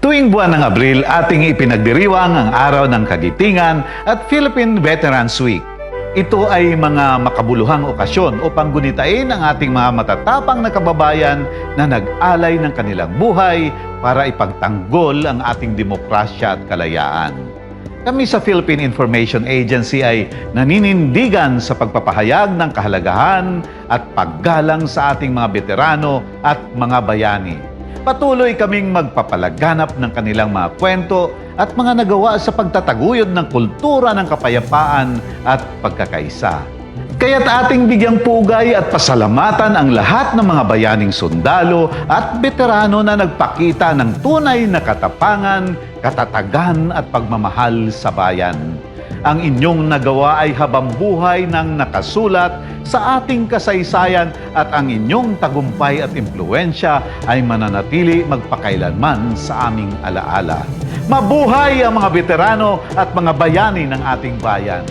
Tuwing buwan ng Abril, ating ipinagdiriwang ang Araw ng Kagitingan at Philippine Veterans Week. Ito ay mga makabuluhang okasyon upang gunitain ang ating mga matatapang na kababayan na nag-alay ng kanilang buhay para ipagtanggol ang ating demokrasya at kalayaan. Kami sa Philippine Information Agency ay naninindigan sa pagpapahayag ng kahalagahan at paggalang sa ating mga veterano at mga bayani. Patuloy kaming magpapalaganap ng kanilang mga kwento at mga nagawa sa pagtataguyod ng kultura ng kapayapaan at pagkakaisa. Kaya't ating bigyang pugay at pasalamatan ang lahat ng mga bayaning sundalo at veterano na nagpakita ng tunay na katapangan, katatagan at pagmamahal sa bayan. Ang inyong nagawa ay habang buhay ng nakasulat sa ating kasaysayan at ang inyong tagumpay at impluensya ay mananatili magpakailanman sa aming alaala. Mabuhay ang mga veterano at mga bayani ng ating bayan.